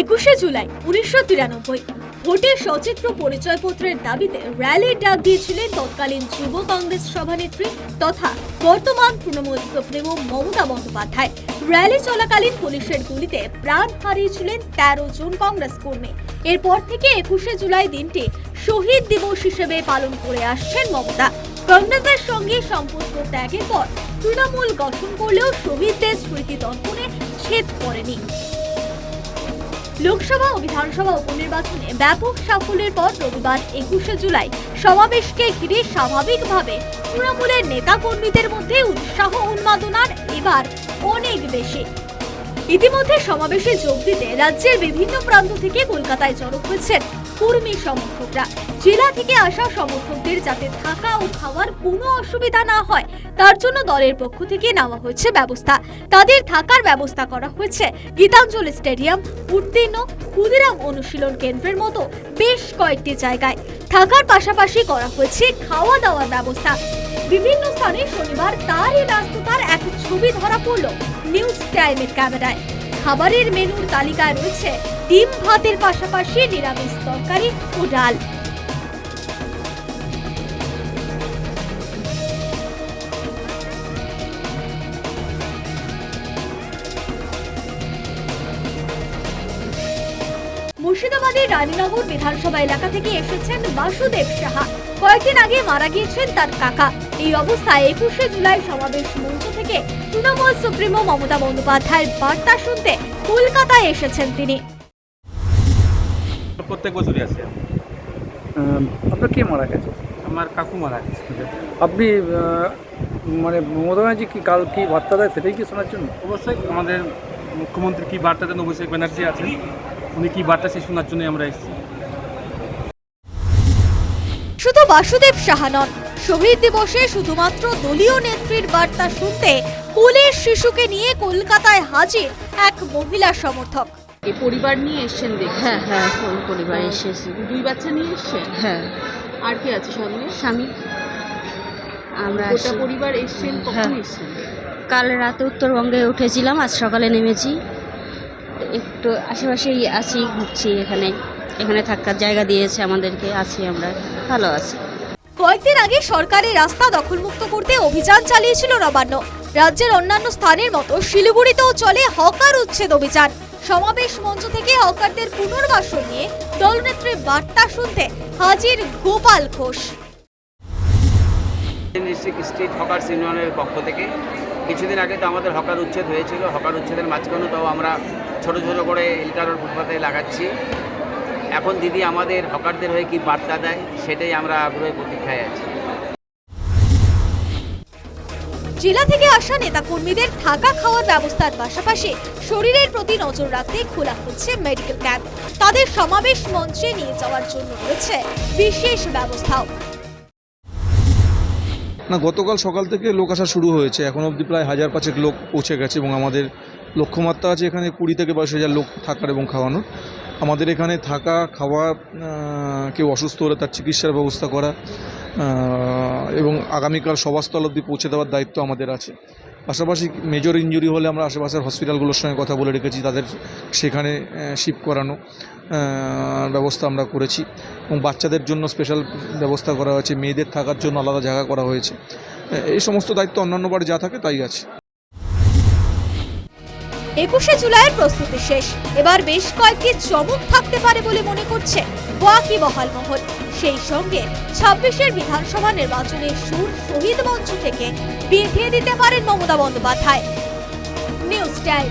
একুশে জুলাই উনিশশো তিরানব্বই। ভোটের সচিত্র পরিচয়পত্রের দাবিতে র্যালির ডাক দিয়েছিলেন তৎকালীন যুব কংগ্রেস সভানেত্রী তথা বর্তমান তৃণমূল সুপ্রিমো মমতা বন্দ্যোপাধ্যায়। র্যালি চলাকালীন পুলিশের গুলিতে প্রাণ হারিয়েছিলেন তেরো জন কংগ্রেস কর্মী। এরপর থেকে একুশে জুলাই দিনটি শহীদ দিবস হিসেবে পালন করে আসছেন মমতা। কংগ্রেসের সঙ্গে সম্পর্ক ত্যাগের পর তৃণমূল গঠন করলেও শহীদদের স্মৃতি দর্পণে ছেদ পড়েনি। লোকসভা ও বিধানসভা উপনির্বাচনে ব্যাপক সাফল্যের পর রবিবার একুশে জুলাই সমাবেশকে ঘিরে স্বাভাবিকভাবে তৃণমূলের নেতা কর্মীদের মধ্যে উৎসাহ উন্মাদনার এবার অনেক বেশি। ইতিমধ্যে সমাবেশে যোগ দিতে রাজ্যের বিভিন্ন প্রান্ত থেকে কলকাতায় জড়ো হয়েছেন কর্মী সমর্থকরা। জেলা থেকে আসা সমর্থকদের যাতে থাকা ও খাওয়ার কোনো অসুবিধা না হয়, তার জন্য দলের পক্ষ থেকে নেওয়া হয়েছে ব্যবস্থা। তাদের থাকার ব্যবস্থা করা হয়েছে গীতাঞ্জলি স্টেডিয়াম, উত্তীর্ণ ক্ষুদিরাম অনুশীলন কেন্দ্রের মতো বেশ কয়েকটি জায়গায়। থাকার পাশাপাশি করা হয়েছে খাওয়া দাওয়ার ব্যবস্থা। বিভিন্ন স্থানে শনিবার তারই ব্যস্ততার এক ছবি ধরা পড়ল নিউজ টাইমের ক্যামেরায়। খাবারের মেনুর তালিকায় রয়েছে ডিম ভাতের পাশাপাশি নিরামিষ তরকারি ও ডাল। মুর্শিদাবাদের রানীনগর বিধানসভা এলাকা থেকে এসেছেন বাসুদেব সাহা। কয়েকদিন আগে মারা গিয়েছেন তার কাকা। এই অবস্থায় একুশে জুলাই সমাবেশ মঞ্চ থেকে তৃণমূল সুপ্রিমো মমতা বন্দ্যোপাধ্যায়ের বার্তা শুনতে কলকাতায় এসেছেন তিনি। প্রত্যেক বছরই আসে। আহ, আপনার কে মারা গেছে? আমার কাকু মারা গেছে। আপনি মানে মমতা ব্যানার্জি কি কাল কি বার্তা দেয় সেটাই কি শোনার জন্য? অবশ্যই আমাদের মুখ্যমন্ত্রী কি বার্তা দেন অভিষেক ব্যানার্জি আছেন। উনি কি বার্তা সেই শোনার জন্যই আমরা এসেছি। শুধু বাসুদেব সাহা নন শহীদ দিবসে শুধুমাত্র দলীয় নেত্রীর বার্তা শুনতে কোলের শিশুকে নিয়ে কলকাতায় হাজির এক মহিলা সমর্থক। এ পরিবার নিয়ে এসছেন দেখছি। হ্যাঁ হ্যাঁ পরিবার এসেছি। দুই বাচ্চা নিয়ে এসছেন? হ্যাঁ। আর কি আছে সঙ্গে স্বামী। আমরা গোটা পরিবার এসছেন কখন হ্যাঁ। এসছেন? কাল রাতে উত্তরবঙ্গে উঠেছিলাম আজ সকালে নেমেছি। একটু আশেপাশেই আছি ঘুরছি এখানে। এখানে থাকার জায়গা দিয়েছে আমাদেরকে আছি আমরা ভালো আছি। কয়েকদিন আগে সরকারি রাস্তা দখলমুক্ত করতে অভিযান চালিয়েছিল নবান্ন রাজ্যের অন্যান্য স্থানের মতো শিলিগুড়িতেও চলে হকার উচ্ছেদ অভিযান। সমাবেশ মঞ্চ থেকে হকারদের পুনর্বাসন নিয়ে দলনেত্রীর বার্তা শুনতে হাজির গোপাল ঘোষ। স্ট্রিট হকার্স ইউনিয়নের পক্ষ থেকে কিছুদিন আগে তো আমাদের হকার উচ্ছেদ হয়েছিল। হকার উচ্ছেদের মাঝখানেও তাও আমরা ছোট ছোট করে ইলকারোর ফুটপাতে লাগাচ্ছি। এখন দিদি আমাদের হকারদের হয়ে কি বার্তা দেয় সেটাই আমরা আগ্রহে প্রতীক্ষায় আছি। জেলা থেকে আসা নেতা কর্মীদের থাকা খাওয়ার ব্যবস্থার পাশাপাশি শরীরের প্রতি নজর রাখতে খোলা হচ্ছে মেডিকেল ক্যাম্প তাদের সমাবেশ মঞ্চে নিয়ে যাওয়ার জন্য রয়েছে বিশেষ ব্যবস্থাও। না গতকাল সকাল থেকে লোক আসা শুরু হয়েছে। এখন অবধি প্রায় হাজার পাঁচেক লোক পৌঁছে গেছে এবং আমাদের লক্ষ্যমাত্রা আছে এখানে কুড়ি থেকে বাইশ হাজার লোক থাকার এবং খাওয়ানোর। আমাদের এখানে থাকা, খাওয়া কেউ অসুস্থ হলে তার চিকিৎসার ব্যবস্থা করা এবং আগামীকাল সভাস্থল অবধি পৌঁছে দেওয়ার দায়িত্ব আমাদের আছে। পাশাপাশি মেজর ইঞ্জুরি হলে আমরা আশেপাশের হসপিটালগুলোর সঙ্গে কথা বলে রেখেছি, তাদের সেখানে শিফট করানো ব্যবস্থা আমরা করেছি। এবং বাচ্চাদের জন্য স্পেশাল ব্যবস্থা করা হয়েছে, মেয়েদের থাকার জন্য আলাদা জায়গা করা হয়েছে। এই সমস্ত দায়িত্ব অন্যান্যবার যা থাকে তাই আছে। একুশে জুলাইয়ের প্রস্তুতি শেষ। এবার বেশ কয়েকটি চমক থাকতে পারে বলে মনে করছে ওয়াকি বহাল মহল সেই সঙ্গে ছাব্বিশের বিধানসভা নির্বাচনের সুর শহীদ মঞ্চ থেকে বেঁধে দিতে পারেন মমতা বন্দ্যোপাধ্যায়। News time.